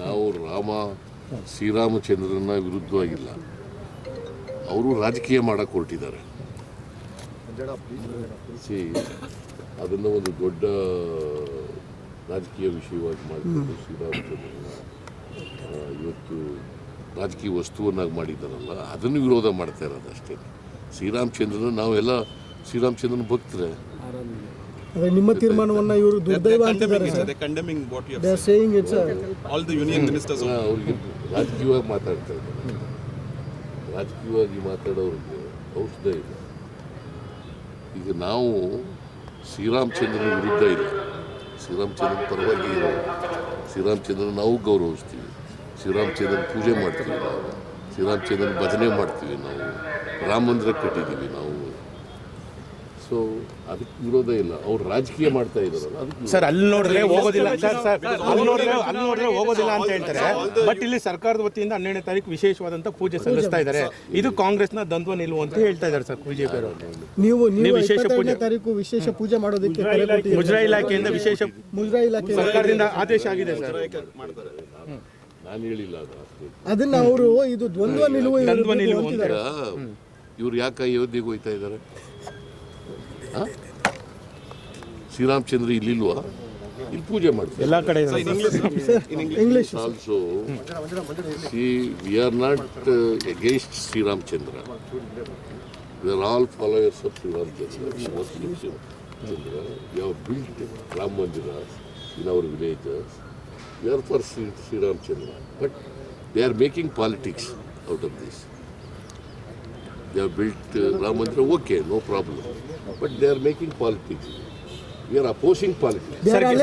ನಾವು ರಾಮ ಶ್ರೀರಾಮಚಂದ್ರನ ವಿರುದ್ಧವಾಗಿಲ್ಲ. ಅವರು ರಾಜಕೀಯ ಮಾಡಕ್ಕೆ ಹೊರಟಿದ್ದಾರೆ. ಅದನ್ನು ಒಂದು ದೊಡ್ಡ, ರಾಜಕೀಯ ವಿಷಯವಾಗಿ ಮಾಡಿಕೊಂಡು ಶ್ರೀರಾಮಚಂದ್ರನ ಇವತ್ತು ರಾಜಕೀಯ ವಸ್ತುವನ್ನಾಗಿ ಮಾಡಿದ್ದಾರಲ್ಲ, ಅದನ್ನು ವಿರೋಧ ಮಾಡ್ತಾ ಇರೋದು ಅಷ್ಟೇ. ಶ್ರೀರಾಮಚಂದ್ರನ ನಾವೆಲ್ಲ, ಶ್ರೀರಾಮಚಂದ್ರನ ಭಕ್ತರೆ. ಅದೇ ನಿಮ್ಮ ತೀರ್ಮಾನವನ್ನ ಇವರು ದುರ್ದೈವ ಅಂತಿದ್ದಾರೆ sir. Condemning what have they. Are saying it's the union ministers ಅಲ್ಲ, ಅವ್ರಿಗೆ ರಾಜಕೀಯವಾಗಿ ಮಾತಾಡ್ತಾ ಇದ್ದಾರೆ. ರಾಜಕೀಯವಾಗಿ ಮಾತಾಡೋರಿಗೆ ಔಷಧ ಇಲ್ಲ ಈಗ ನಾವು ಶ್ರೀರಾಮಚಂದ್ರನ ವಿರುದ್ಧ ಇಲ್ಲ. ಶ್ರೀರಾಮಚಂದ್ರನ ಪರವಾಗಿ ಇರೋ ಶ್ರೀರಾಮಚಂದ್ರನ ನಾವು ಗೌರವಿಸ್ತೀವಿ. ಶ್ರೀರಾಮಚಂದ್ರನ ಪೂಜೆ ಮಾಡ್ತೀವಿ ನಾವು. ಶ್ರೀರಾಮಚಂದ್ರನ ಭಜನೆ ಮಾಡ್ತೀವಿ ನಾವು. ರಾಮ ಮಂದಿರ ಕಟ್ಟಿದ್ದೀವಿ ನಾವು. ಸೊ ಅದಕ್ಕೆ ವಿರೋಧ ಇಲ್ಲ. ಅವ್ರು ರಾಜಕೀಯ ಮಾಡ್ತಾ ಇದ್ದಾರಲ್ಲ ಅದಕ್ಕೆ ಸರ್ ಅಲ್ಲಿ ನೋಡಿದ್ರೆ ಹೋಗೋದಿಲ್ಲ. ಸರ್ ಸರ್ ಅಲ್ಲಿ ನೋಡಿದ್ರೆ ಅಲ್ಲಿ ನೋಡಿದ್ರೆ ಹೋಗೋದಿಲ್ಲ ಅಂತ ಹೇಳ್ತಾರೆ. ಬಟ್ ಇಲ್ಲಿ ಸರ್ಕಾರದ ವತಿಯಿಂದ ಹನ್ನೆರಡನೇ ತಾರೀಕು ವಿಶೇಷವಾದಂತ ಪೂಜೆ ಸಲ್ಲಿಸ್ತಾ ಇದ್ದಾರೆ. ಇದು ಕಾಂಗ್ರೆಸ್ನ ದ್ವಂದ್ವ ನಿಲುವು ಅಂತ ಹೇಳ್ತಾ ಇದ್ದಾರೆ ಸರ್ ಬಿಜೆಪಿ ಅವರು ನೀವು ನೀವು ವಿಶೇಷ ಪೂಜೆ. ತಾರೀಕು ವಿಶೇಷ ಪೂಜೆ ಮಾಡೋದಕ್ಕೆ ಕರೆ ಕೊಟ್ಟಿದ್ದೀರಿ. ಮುಜರಾಯಿ ಇಲಾಖೆಯಿಂದ ವಿಶೇಷ ಮುಜರಾಯಿ ಇಲಾಖೆ ಸರ್ಕಾರದಿಂದ ಆದೇಶ ಆಗಿದೆ ಸರ್. ನಾನು ಹೇಳಿಲ್ಲ ಅದು ಅದನ್ನ ಅವರು ಇದು ದ್ವಂದ್ವ ನಿಲುವು ದ್ವಂದ್ವ ನಿಲುವು. ಇವ್ರು ಯಾಕೆ ಅಯೋಧ್ಯೆಗೆ ಹೋಯ್ತಾ ಇದ್ದಾರೆ? ಶ್ರೀರಾಮಚಂದ್ರ ಇಲ್ಲಿಲ್ವಾ? ಇಲ್ಲಿ ಪೂಜೆ ಮಾಡ್ತಾರೆ. ಎಲ್ಲಾ ಕಡೆ ಇದೆ. English also see we are not against Shriramachandra we are all followers of Shriramachandra Chandra built Ram Mandir in our villages we are for Shri Shriramachandra but they are making politics out of this they have built uh, Ram Mandir, okay, no problem. But they are making politics. We are opposing politics. They are